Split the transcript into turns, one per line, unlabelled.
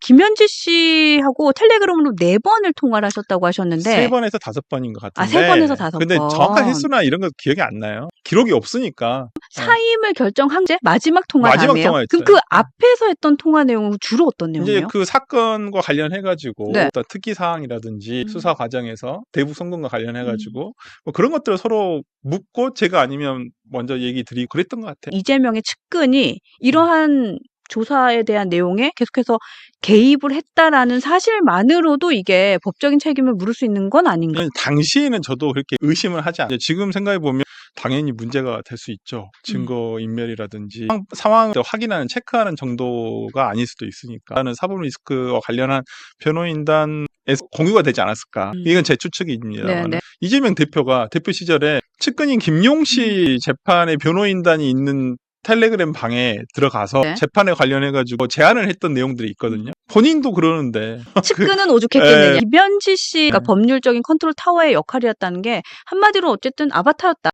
김현지 씨하고 텔레그램으로 네 번을 통화를 하셨다고 하셨는데
세 번에서 다섯 번인 것 같은데.
아, 세 번에서 다섯
근데
번.
정확한 횟수나 이런 거 기억이 안 나요. 기록이 없으니까.
사임을 결정한 게 마지막 통화
마지막. 통화였어요.
그럼 그 앞에서 했던 통화 내용은 주로 어떤
이제
내용이에요?
그 사건과 관련해가지고
네.
어떤 특기 사항이라든지
음.
수사 과정에서 대북 선거과 관련해가지고 뭐 그런 것들을 서로 묻고 제가 아니면 먼저 얘기 드리고 그랬던 것 같아요.
이재명의 측근이 이러한 조사에 대한 내용에 계속해서 개입을 했다라는 사실만으로도 이게 법적인 책임을 물을 수 있는 건 아닌가?
그냥 당시에는 저도 그렇게 의심을 하지 않아요. 지금 생각해 보면 당연히 문제가 될 수 있죠. 증거 인멸이라든지 상황- 상황을 확인하는 체크하는 정도가 아닐 수도 있으니까. 나는 사법 리스크와 관련한 변호인단 에서 공유가 되지 않았을까.
음.
이건 제 추측입니다.
네, 네.
이재명 대표가 대표 시절에 측근인 김용 씨 재판에 변호인단이 있는 텔레그램 방에 들어가서
네.
재판에 관련해가지고 제안을 했던 내용들이 있거든요. 본인도 그러는데
측근은 오죽했겠느냐.
네.
김현지 씨가
네.
법률적인 컨트롤 타워의 역할이었다는 게 한마디로 어쨌든 아바타였다.